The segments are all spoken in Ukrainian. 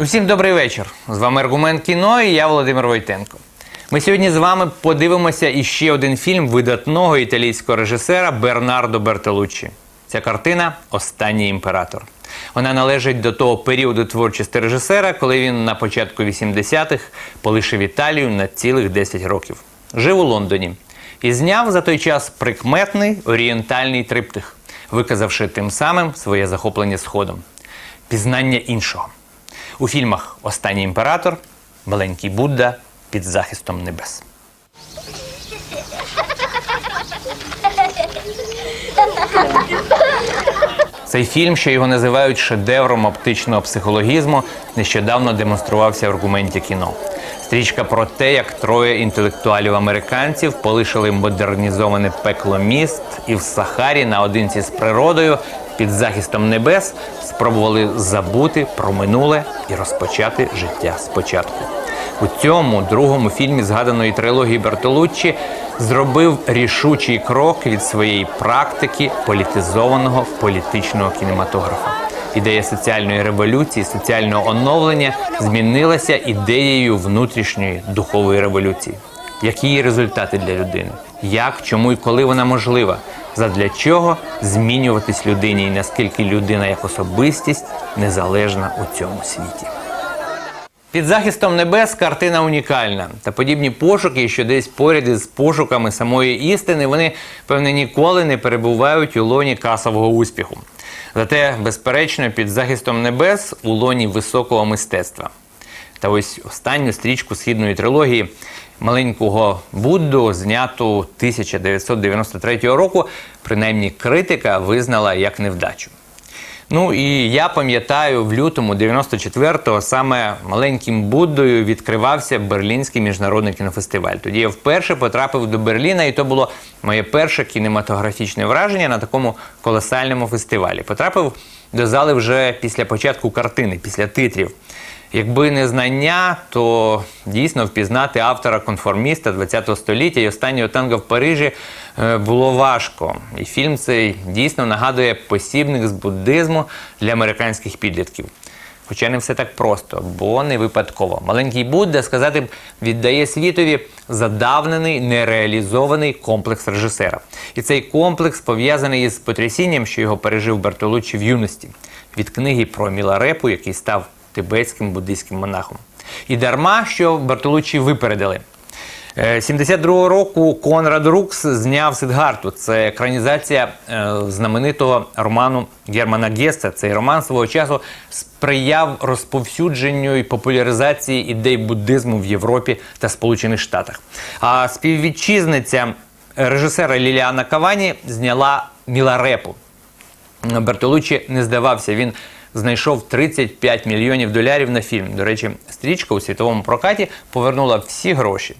Усім добрий вечір. З вами аргумент кіно і я Володимир Войтенко. Ми сьогодні з вами подивимося іще один фільм видатного італійського режисера Бернардо Бертолуччі. Ця картина Останній імператор. Вона належить до того періоду творчості режисера, коли він на початку 80-х полишив Італію на цілих 10 років. Жив у Лондоні і зняв за той час прикметний орієнтальний триптих, виказавши тим самим своє захоплення сходом. Пізнання іншого. У фільмах Останній імператор, Маленький Будда під захистом небес. Цей фільм, що його називають шедевром оптичного психологізму, нещодавно демонструвався в аргументі кіно. Стрічка про те, як троє інтелектуалів-американців полишили модернізоване пекло міст і в Сахарі наодинці з природою під захистом небес спробували забути про минуле і розпочати життя спочатку. У цьому другому фільмі згаданої трилогії Бертолуччі зробив рішучий крок від своєї практики політизованого політичного кінематографа. Ідея соціальної революції, соціального оновлення змінилася ідеєю внутрішньої духової революції. Які її результати для людини? Як, чому і коли вона можлива? Задля чого змінюватись людині і наскільки людина як особистість незалежна у цьому світі? Під захистом небес картина унікальна. Та подібні пошуки, що десь поряд із пошуками самої істини, вони певне ніколи не перебувають у лоні касового успіху. Зате, безперечно, під захистом небес у лоні високого мистецтва. Та ось останню стрічку східної трилогії маленького Будду, зняту 1993 року, принаймні критика визнала як невдачу. Ну і я пам'ятаю, в лютому 94-го саме маленьким Буддою відкривався Берлінський міжнародний кінофестиваль. Тоді я вперше потрапив до Берліна, і то було моє перше кінематографічне враження на такому колосальному фестивалі. Потрапив до зали вже після початку картини, після титрів. Якби не знання, то дійсно впізнати автора конформіста ХХ століття і останнього танго в Парижі е, було важко. І фільм цей дійсно нагадує посібник з буддизму для американських підлітків. Хоча не все так просто, бо не випадково. Маленький Будда, сказати віддає світові задавнений, нереалізований комплекс режисера. І цей комплекс пов'язаний із потрясінням, що його пережив Бертолуччі в юності, від книги про Міларепу, який став тибетським буддийським монахом. І дарма, що Бартолуччі випередили. Е, 72-го року Конрад Рукс зняв Сидгарту. Це екранізація е, знаменитого роману Германа Геста. Цей роман свого часу сприяв розповсюдженню і популяризації ідей буддизму в Європі та Сполучених Штатах. А співвітчизниця режисера Ліліана Кавані зняла Міларепу. Бертолуччі не здавався. Він знайшов 35 мільйонів долярів на фільм. До речі, стрічка у світовому прокаті повернула всі гроші.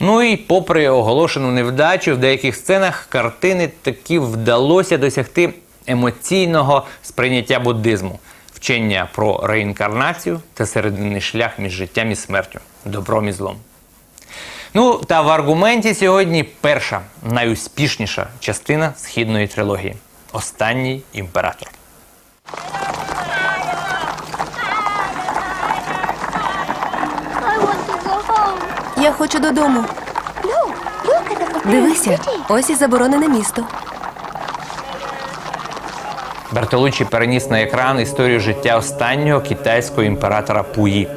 Ну і попри оголошену невдачу, в деяких сценах картини таки вдалося досягти емоційного сприйняття буддизму, вчення про реінкарнацію та серединний шлях між життям і смертю, добром і злом. Ну та в аргументі сьогодні перша найуспішніша частина східної трилогії Останній імператор. Я хочу додому. Дивися, ось і заборонене місто. Бертолуччі переніс на екран історію життя останнього китайського імператора Пуї.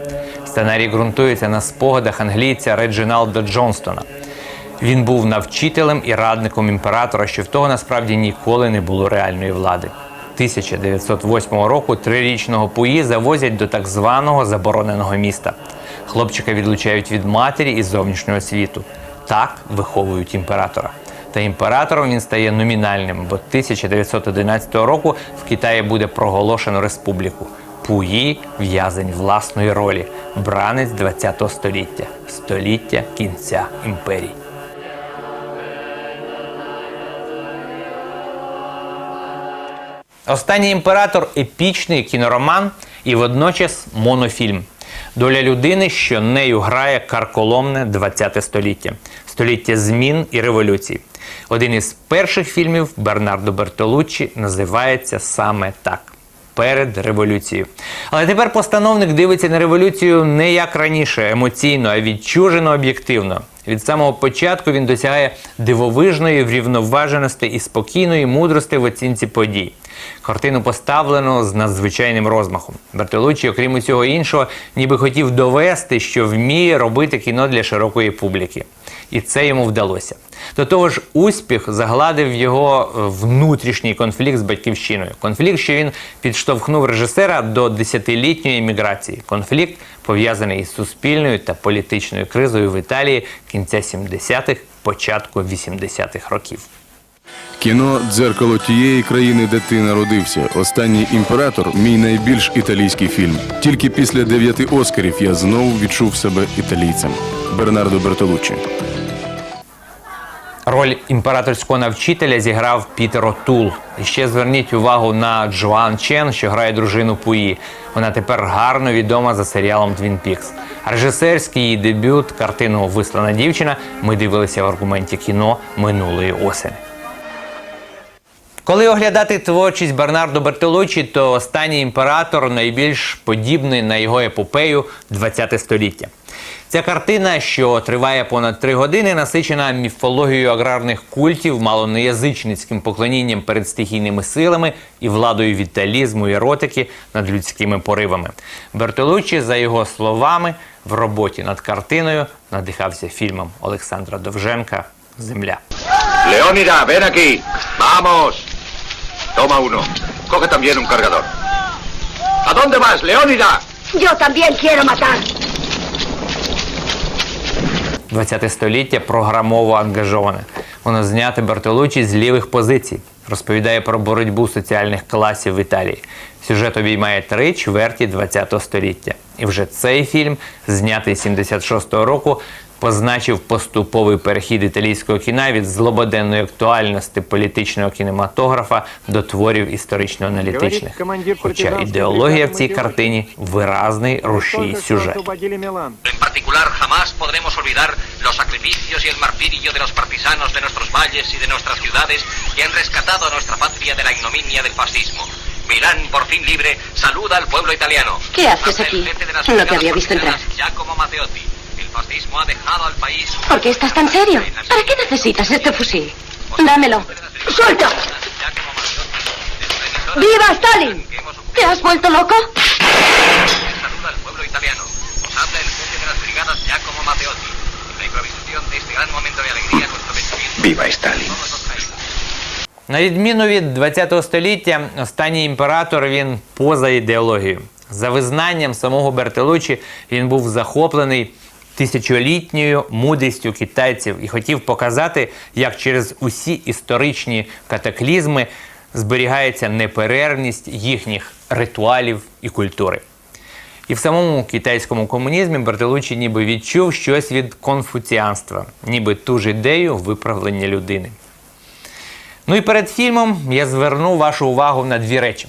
Сценарій ґрунтується на спогадах англійця Реджиналда Джонстона. Він був навчителем і радником імператора, що в того насправді ніколи не було реальної влади. 1908 року трирічного Пуї завозять до так званого забороненого міста. Хлопчика відлучають від матері і зовнішнього світу. Так виховують імператора. Та імператором він стає номінальним, бо 1911 року в Китаї буде проголошено республіку. Пуї в'язень власної ролі, бранець ХХ століття, століття кінця імперії. Останній імператор епічний кінороман і водночас монофільм. Доля людини, що нею грає карколомне ХХ століття, століття змін і революцій. Один із перших фільмів Бернардо Бертолуччі називається саме так. перед революцією. Але тепер постановник дивиться на революцію не як раніше, емоційно, а відчужено об'єктивно. Від самого початку він досягає дивовижної врівноваженості і спокійної мудрості в оцінці подій. Картину поставлено з надзвичайним розмахом. Бертолуччі, окрім усього іншого, ніби хотів довести, що вміє робити кіно для широкої публіки. І це йому вдалося. До того ж, успіх загладив його е, внутрішній конфлікт з батьківщиною. Конфлікт, що він підштовхнув режисера до десятилітньої еміграції. Конфлікт пов'язаний із суспільною та політичною кризою в Італії кінця 70-х, початку 80-х років. Кіно дзеркало тієї країни, де ти народився. Останній імператор мій найбільш італійський фільм. Тільки після дев'яти оскарів я знову відчув себе італійцем. Бернардо Бертолуччі. Роль імператорського навчителя зіграв Пітер Отул. І ще зверніть увагу на Джоан Чен, що грає дружину Пуї. Вона тепер гарно відома за серіалом Твін Пікс. Режисерський її дебют, картину Вислана дівчина. Ми дивилися в аргументі кіно минулої осені. Коли оглядати творчість Бернардо Бертолуччі, то останній імператор найбільш подібний на його епопею ХХ століття. Ця картина, що триває понад три години, насичена міфологією аграрних культів, малоneязичницьким поклонінням перед стихійними силами і владою віталізму і еротики над людськими поривами. Бертолуччі, за його словами, в роботі над картиною надихався фільмом Олександра Довженка Земля. Leónida, ven aquí. Vamos. Toma uno. Coge también un cargador. ¿A dónde vas, Leónida? Yo también quiero matar. 20 століття програмово ангажоване. Воно знято Бертолуччі з лівих позицій. Розповідає про боротьбу соціальних класів в Італії. Сюжет обіймає три чверті 20 століття. І вже цей фільм, знятий 76-го року, позначив поступовий перехід італійського кіна від злободенної актуальності політичного кінематографа до творів історично-аналітичних. Хоча ідеологія в цій картині виразний рушій сюжету. En particular, jamás podremos olvidar los sacrificios y el martirio de los partisanos de nuestros valles y de nuestras ciudades que han rescatado a nuestra patria de la ignominia del fascismo. Milán, por fin libre, saluda al pueblo italiano. ¿Qué haces aquí? No te había visto entrar. Giacomo Matteotti. El fascismo ha dejado al país... ¿Por qué estás tan serio? ¿Para qué necesitas este fusil? Dámelo. ¡Suelta! ¡Viva Stalin! ¿Te has vuelto loco? saluda al pueblo italiano. Os habla el jefe de las brigadas Giacomo Matteotti. La improvisación de este gran momento de alegría, nuestro pensamiento... ¡Viva Stalin! На відміну від 20 століття, останній імператор він поза ідеологією. За визнанням самого Бертолуччі він був захоплений тисячолітньою мудрістю китайців і хотів показати, як через усі історичні катаклізми зберігається неперервність їхніх ритуалів і культури. І в самому китайському комунізмі Бертолуччі ніби відчув щось від конфуціанства, ніби ту ж ідею виправлення людини. Ну і перед фільмом я зверну вашу увагу на дві речі.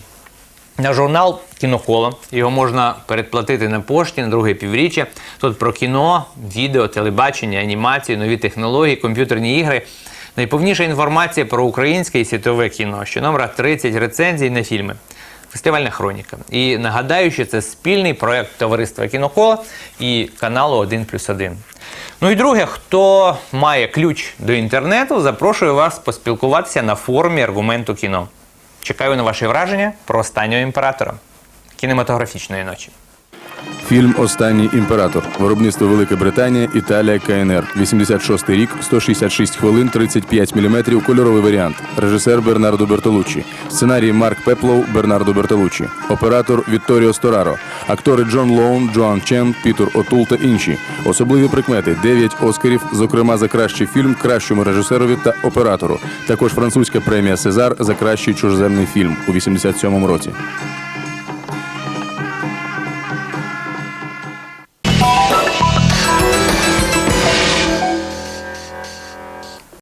На журнал Кіноколо. Його можна передплатити на пошті на друге півріччя. Тут про кіно, відео, телебачення, анімацію, нові технології, комп'ютерні ігри. Найповніша інформація про українське і світове кіно. Щономера 30 рецензій на фільми. Фестивальна хроніка. І нагадаю, що це спільний проект товариства Кінокола і каналу 1 плюс 1. Ну і друге, хто має ключ до інтернету, запрошую вас поспілкуватися на форумі аргументу кіно. Чекаю на ваші враження про останнього імператора кінематографічної ночі. Фільм Останній імператор. Виробництво Велика Британія, Італія, КНР. 86 рік, 166 хвилин, 35 мм, кольоровий варіант. Режисер Бернардо Бертолуччі. Сценарій Марк Пеплоу, Бернардо Бертолуччі. Оператор Вітторіо Стораро. Актори Джон Лоун, Джоан Чен, Пітер Отул та інші. Особливі прикмети: 9 оскарів, зокрема за кращий фільм, кращому режисерові та оператору. Також французька премія Сезар за кращий чужеземний фільм у 87 році.